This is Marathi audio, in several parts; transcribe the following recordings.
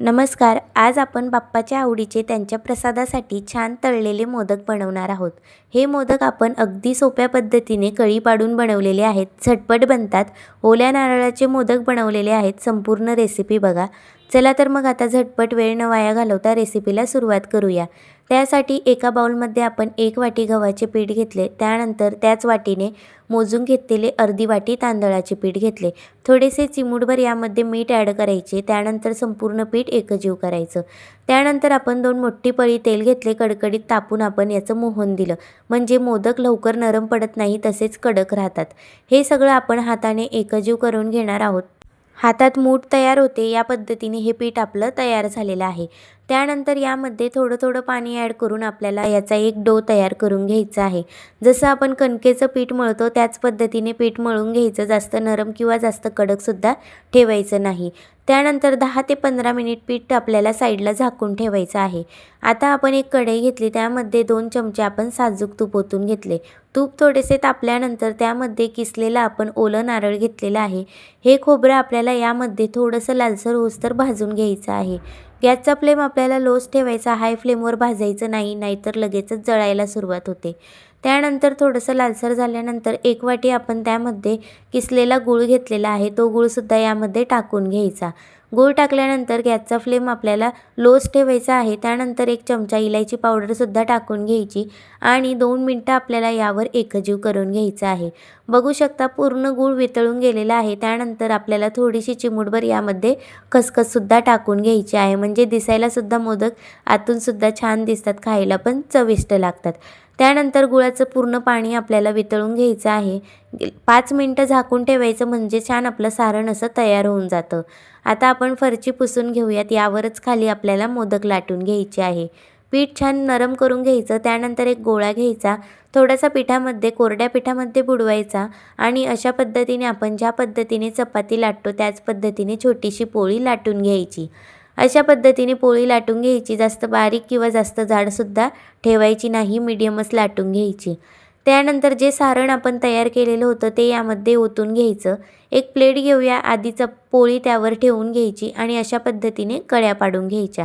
नमस्कार आज आपण बाप्पाच्या आवडीचे त्यांच्या प्रसादासाठी छान तळलेले मोदक बनवणार आहोत. हे मोदक आपण अगदी सोप्या पद्धतीने कळी पाडून बनवलेले आहेत. झटपट बनतात. ओल्या नारळाचे मोदक बनवलेले आहेत. संपूर्ण रेसिपी बघा. चला तर मग आता झटपट वेळ न वाया घालवता रेसिपीला सुरुवात करूया. त्यासाठी एका बाउलमध्ये आपण एक वाटी गव्हाचे पीठ घेतले. त्यानंतर त्याच वाटीने मोजून घेतलेले अर्धी वाटी तांदळाचे पीठ घेतले. थोडेसे चिमूटभर यामध्ये मीठ ॲड करायचे. त्यानंतर संपूर्ण पीठ एकजीव करायचं. त्यानंतर आपण दोन मोठी पळी तेल घेतले. कडकडीत तापून आपण याचं मोहन दिलं. म्हणजे मोदक लवकर नरम पडत नाही तसेच कडक राहतात. हे सगळं आपण हाताने एकजीव करून घेणार आहोत. हातात मूठ तयार होते या पद्धतीने हे पीठ आपलं तयार झालेलं आहे. त्यानंतर यामध्ये थोडं थोडं पाणी ॲड करून आपल्याला याचा एक डो तयार करून घ्यायचा आहे. जसं आपण कणकेचं पीठ मळतो त्याच पद्धतीने पीठ मळून घ्यायचं जास्त नरम किंवा जास्त कडकसुद्धा ठेवायचं नाही. त्यानंतर दहा ते पंधरा मिनिट पीठ आपल्याला साईडला झाकून ठेवायचं आहे. आता आपण एक कढई घेतली त्यामध्ये दोन चमचे आपण साजूक तूप ओतून घेतले. तूप थोडेसे तापल्यानंतर त्यामध्ये किसलेलं आपण ओलं नारळ घेतलेलं आहे. हे खोबरं आपल्याला यामध्ये थोडंसं लालसर होसतर भाजून घ्यायचं आहे. गॅसचा फ्लेम आपल्याला लोच ठेवायचा हाय फ्लेमवर भाजायचं नाही नाहीतर लगेचच जळायला सुरुवात होते. त्यानंतर थोडंसं लालसर झाल्यानंतर एक वाटी आपण त्यामध्ये किसलेला गूळ घेतलेला आहे तो गूळसुद्धा यामध्ये टाकून घ्यायचा. गूळ टाकल्यानंतर गॅसचा फ्लेम आपल्याला लोच ठेवायचा आहे. त्यानंतर एक चमचा इलायची पावडरसुद्धा टाकून घ्यायची आणि दोन मिनटं आपल्याला यावर एकजीव करून घ्यायचं आहे. बघू शकता पूर्ण गूळ वितळून गेलेला आहे. त्यानंतर आपल्याला थोडीशी चिमूटभर यामध्ये खसखससुद्धा टाकून घ्यायची आहे. म्हणजे दिसायलासुद्धा मोदक आतूनसुद्धा छान दिसतात खायला पण चविष्ट लागतात. त्यानंतर गुळाचं पूर्ण पाणी आपल्याला वितळून घ्यायचं आहे. पाच मिनटं झाकून ठेवायचं म्हणजे छान आपलं सारण असं तयार होऊन जातं. आता आपण फरची पुसून घेऊयात. यावरच खाली आपल्याला मोदक लाटून घ्यायचे आहे. पीठ छान नरम करून घ्यायचं. त्यानंतर एक गोळा घ्यायचा. थोडासा पिठामध्ये कोरड्या पिठामध्ये बुडवायचा आणि अशा पद्धतीने आपण ज्या पद्धतीने चपाती लाटतो त्याच पद्धतीने छोटीशी पोळी लाटून घ्यायची. अशा पद्धतीने पोळी लाटून घ्यायची. जास्त बारीक किंवा जास्त जाडसुद्धा ठेवायची नाही. मिडियमच लाटून घ्यायची. त्यानंतर जे सारण आपण तयार केलेलं होतं ते यामध्ये ओतून घ्यायचं. एक प्लेट घेऊया आधीच पोळी त्यावर ठेवून घ्यायची आणि अशा पद्धतीने कळ्या पाडून घ्यायच्या.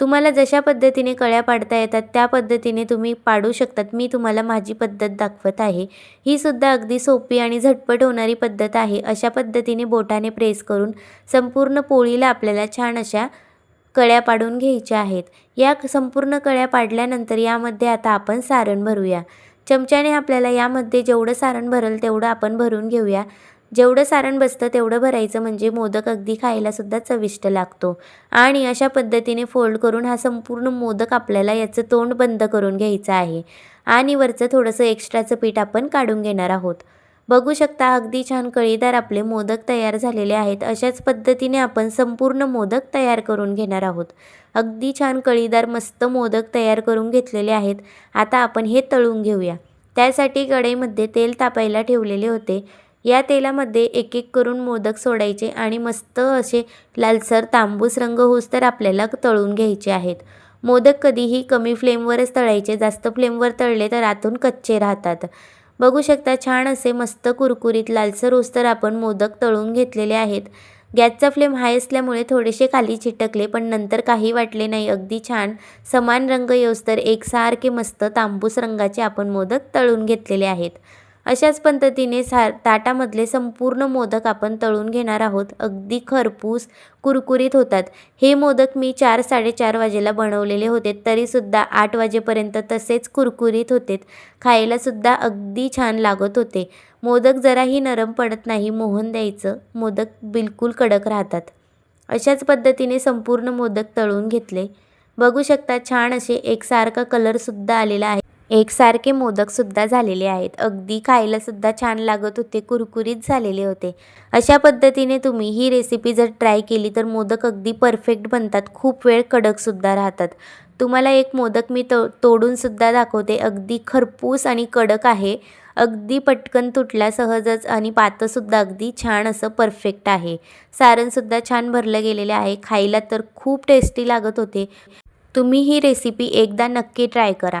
तुम्हाला जशा पद्धतीने कळ्या पाडता येतात त्या पद्धतीने तुम्ही पाडू शकतात. मी तुम्हाला माझी पद्धत दाखवत आहे. ही सुद्धा अगदी सोपी आणि झटपट होणारी पद्धत आहे. अशा पद्धतीने बोटाने प्रेस करून संपूर्ण पोळीला आपल्याला छान अशा कळ्या पाडून घ्यायच्या आहेत. या संपूर्ण कळ्या पाडल्यानंतर यामध्ये आता आपण सारण भरूया. चमच्याने आपल्याला यामध्ये जेवढं सारण भरेल तेवढं आपण भरून घेऊया. जेवढं सारण बसतं तेवढं भरायचं म्हणजे मोदक अगदी खायलासुद्धा चविष्ट लागतो. आणि अशा पद्धतीने फोल्ड करून हा संपूर्ण मोदक आपल्याला याचं तोंड बंद करून घ्यायचं आहे. आणि वरचं थोडंसं एक्स्ट्राचं पीठ आपण काढून घेणार आहोत. बघू शकता अगदी छान कळीदार आपले मोदक तयार झालेले आहेत. अशाच पद्धतीने आपण संपूर्ण मोदक तयार करून घेणार आहोत. अगदी छान कळीदार मस्त मोदक तयार करून घेतलेले आहेत. आता आपण हे तळून घेऊया. त्यासाठी कढईमध्ये तेल तापायला ठेवलेले होते. या तेलामध्ये एक एक करून मोदक सोडायचे आणि मस्त असे लालसर तांबूस रंग होस तर आपल्याला तळून घ्यायचे आहेत. मोदक कधीही कमी फ्लेमवरच तळायचे. जास्त फ्लेमवर तळले तर आतून कच्चे राहतात. बघू शकता छान असे मस्त कुरकुरीत लालसर तर आपण मोदक तळून घेतलेले आहेत. गॅसचा फ्लेम हाय असल्यामुळे थोडेसे खाली चिटकले पण नंतर काही वाटले नाही. अगदी छान. समान रंग येऊस्तर एकसारखे मस्त तांबूस रंगाचे आपण मोदक तळून घेतलेले आहेत. अशाच पद्धतीने सा ताटामधले संपूर्ण मोदक आपण तळून घेणार आहोत. अगदी खरपूस कुरकुरीत होतात. हे मोदक मी चार साडेचार वाजेला बनवलेले होते. तरीसुद्धा आठ वाजेपर्यंत तसेच कुरकुरीत होते. खायलासुद्धा अगदी छान लागत होते. मोदक जराही नरम पडत नाही मोहन द्यायचं. मोदक बिलकुल कडक राहतात. अशाच पद्धतीने संपूर्ण मोदक तळून घेतले. बघू शकता छान असे एकसारखा कलरसुद्धा आलेला आहे. एकसारखे मोदकसुद्धा झालेले आहेत. अगदी खायलासुद्धा छान लागत होते कुरकुरीत झालेले होते. अशा पद्धतीने तुम्ही ही रेसिपी जर ट्राय केली तर मोदक अगदी परफेक्ट बनतात. खूप वेळ कडकसुद्धा राहतात. तुम्हाला एक मोदक मी तो तोडूनसुद्धा दाखवते. अगदी खरपूस आणि कडक आहे. अगदी पटकन तुटला सहजच आणि पातंसुद्धा अगदी छान असं परफेक्ट आहे. सारणसुद्धा छान भरलं गेलेलं आहे. खायला तर खूप टेस्टी लागत होते. तुम्ही ही रेसिपी एकदा नक्की ट्राय करा.